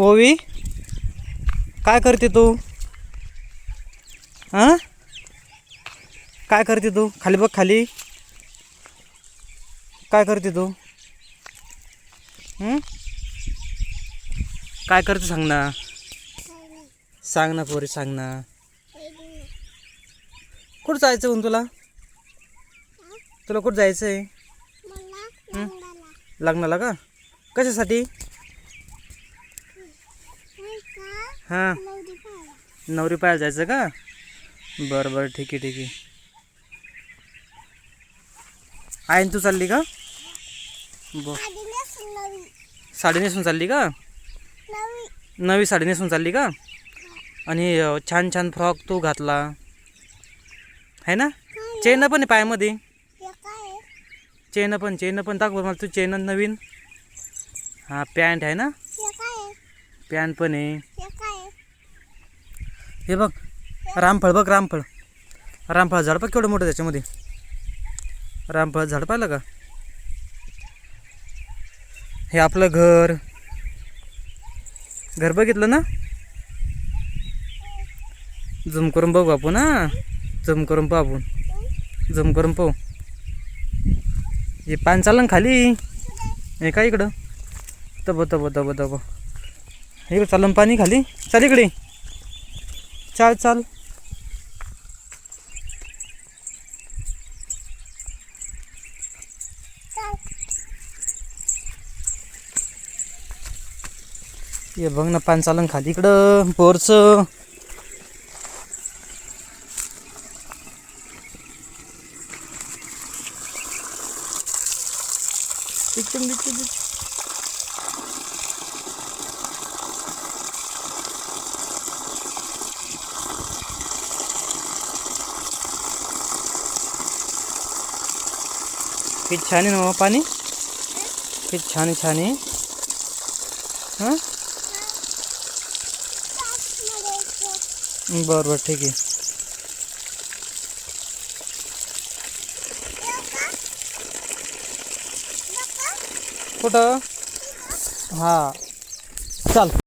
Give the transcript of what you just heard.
ओवी काय करते तू? हां? काय करते तू? खाली बघ खाली. काय करते तू? काय करते सांग ना. सांग ना पोरी सांग ना. कुठं जायचं म्हणून तुला? तुला कुठं जायचं आहे? लग्नाला का? कशासाठी? हां? नवरी पाहायला जायचं का? बरं बरं ठीक आहे ठीक आहे. आहे ना तू चालली का? ब साडी नेसून चालली का? नवी साडी नेसून चालली का? आणि छान छान फ्रॉक तू घातला. आहे ना? चेन पण आहे पायामध्ये. चेन पण चेन पण दाखव मला तू चेन नवीन. हां पॅन्ट आहे ना? पॅन्ट पण आहे. हे बघ रामफळ बघ रामफळ. रामफळ झाड बघ केवढं मोठं त्याच्यामध्ये. रामफळ झाड पाहिलं का? हे आपलं घर. घर बघितलं ना? झुम करून बघू आपण हा? झुम करून पाहू आपण. झुम करून पाहू. हे पान चालन खाली. हे का इकडं? तब तब तब तब. इकडं चालन पाणी खाली. चाल इकडे. चाल चाल. ये बघ ना पान चालन खाली इकडं पोरच. इकडून इकडून किती छान ना मामा पाणी किती छान छान। हाँ? बरं बरं, ठीक आहे कुठं हाँ। चाल।